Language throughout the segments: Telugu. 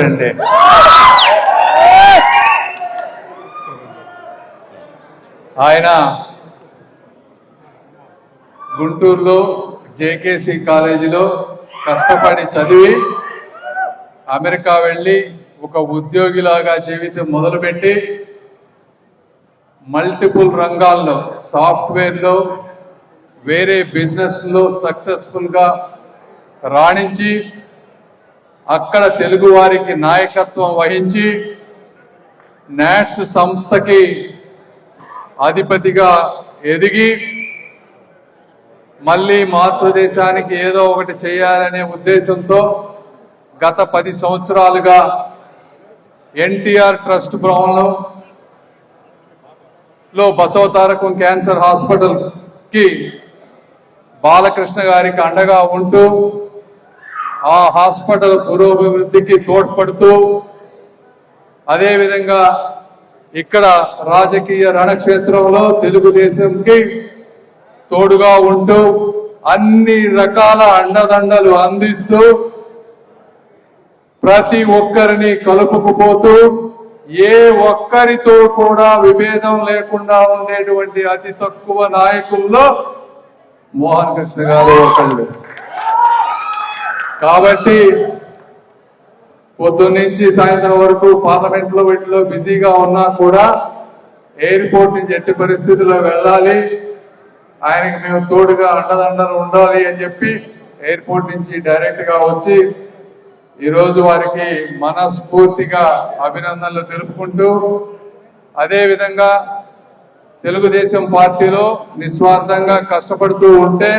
ఫ్రెండే ఆయన గుంటూరులో జేకేసి కాలేజీలో కష్టపడి చదివి అమెరికా వెళ్ళి ఒక ఉద్యోగిలాగా జీవితం మొదలుపెట్టి మల్టిపుల్ రంగాల్లో సాఫ్ట్వేర్లో వేరే బిజినెస్లో సక్సెస్ఫుల్గా రాణించి అక్కడ తెలుగు వారికి నాయకత్వం వహించి నాట్స్ సంస్థకి అధిపతిగా ఎదిగి మళ్ళీ మాతృదేశానికి ఏదో ఒకటి చేయాలనే ఉద్దేశంతో గత పది సంవత్సరాలుగా ఎన్టీఆర్ ట్రస్ట్ భవన్లో లో బసవతారకం క్యాన్సర్ హాస్పిటల్కి బాలకృష్ణ గారికి అండగా ఉంటూ ఆ హాస్పిటల్ పురోభివృద్ధికి తోడ్పడుతూ అదేవిధంగా ఇక్కడ రాజకీయ రణక్షేత్రంలో తెలుగుదేశంకి తోడుగా ఉంటూ అన్ని రకాల అండదండలు అందిస్తూ ప్రతి ఒక్కరిని కలుపుకుపోతూ ఏ ఒక్కరితో కూడా విభేదం లేకుండా ఉండేటువంటి అతి తక్కువ నాయకుల్లో మోహన్ కృష్ణ గారు ఒకళ్ళు. కాబట్టి పొద్దున్నుంచి సాయంత్రం వరకు పార్లమెంట్లో వీటిలో బిజీగా ఉన్నా కూడా ఎయిర్పోర్ట్ నుంచి ఎట్టి పరిస్థితుల్లో వెళ్ళాలి. ఆయనకి మేము తోడుగా అండదండలు ఉండాలి అని చెప్పి ఎయిర్పోర్ట్ నుంచి డైరెక్ట్గా వచ్చి ఈరోజు వారికి మనస్ఫూర్తిగా అభినందనలు తెలుపుకుంటూ అదేవిధంగా తెలుగుదేశం పార్టీలో నిస్వార్థంగా కష్టపడుతూ ఉంటే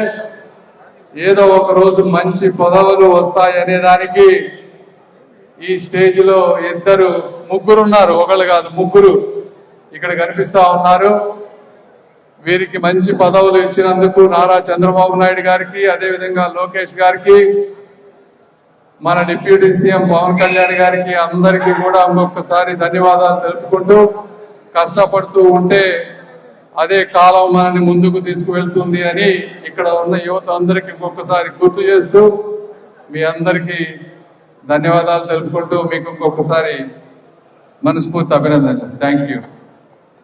ఏదో ఒక రోజు మంచి పదవులు వస్తాయనే దానికి ఈ స్టేజ్లో ఇద్దరు ముగ్గురు ఉన్నారు ఒకళ్ళు కాదు ముగ్గురు ఇక్కడ కనిపిస్తా ఉన్నారు. వీరికి మంచి పదవులు ఇచ్చినందుకు నారా చంద్రబాబు నాయుడు గారికి అదేవిధంగా లోకేష్ గారికి మన డిప్యూటీ సీఎం పవన్ కళ్యాణ్ గారికి అందరికీ కూడా ఇంకొకసారి ధన్యవాదాలు తెలుపుకుంటూ కష్టపడుతూ ఉంటే అదే కాలం మనని ముందుకు తీసుకువెళ్తుంది అని ఇక్కడ ఉన్న యువత అందరికీ ఇంకొకసారి గుర్తు చేస్తూ మీ అందరికీ ధన్యవాదాలు తెలుపుకుంటూ మీకు ఇంకొకసారి మనస్ఫూర్తి అభినందనలు. Thank you